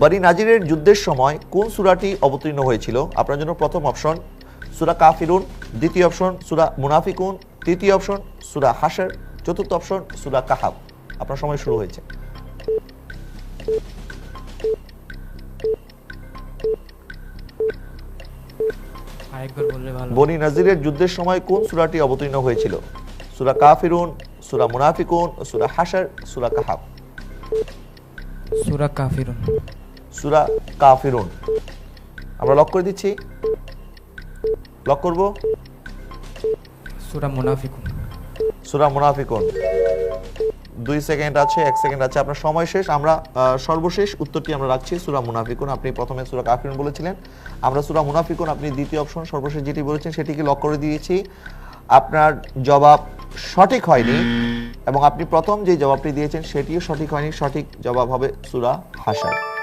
বানি নাজিরের যুদ্ধের সময় কোন সুরাটি অবতীর্ণ হয়েছিল? আপনার জন্য প্রথম অপশন সুরা কাফিরুন দ্বিতীয় অপশন সূরা মুনাফিকুন তৃতীয় অপশন সূরা হাসার চতুর্থ অপশন সূরা কাহাব আপনার সময় শুরু হয়েছে। বনি নাজিরের যুদ্ধের সময় কোন সুরাটি অবতীর্ণ হয়েছিল? সুরা কাফিরুন সুরা মুনাফিকুন সুরা হাসার সুরা কাহাব সুরা কাফিরুন। সূরা কাফিরুন। আমরা লক করে দিচ্ছি। লক করব? সুরা মুনাফিকুন। সূরা মুনাফিকুন। দুই সেকেন্ড আছে এক সেকেন্ড আছে। আপনার সময় শেষ। আমরা সর্বশেষ উত্তরটি আমরা রাখছি সুরা মুনাফিকুন। আপনি প্রথমে সুরা কাফিরুন বলেছিলেন। আমরা সুরা মুনাফিকুন আপনি দ্বিতীয় অপশন সর্বশেষ যেটি বলেছেন সেটিকে লক করে দিয়েছি। আপনার জবাব সঠিক হয়নি এবং আপনি প্রথম যে জবাবটি দিয়েছেন সেটিও সঠিক হয়নি। সঠিক জবাব হবে সুরা হাসার।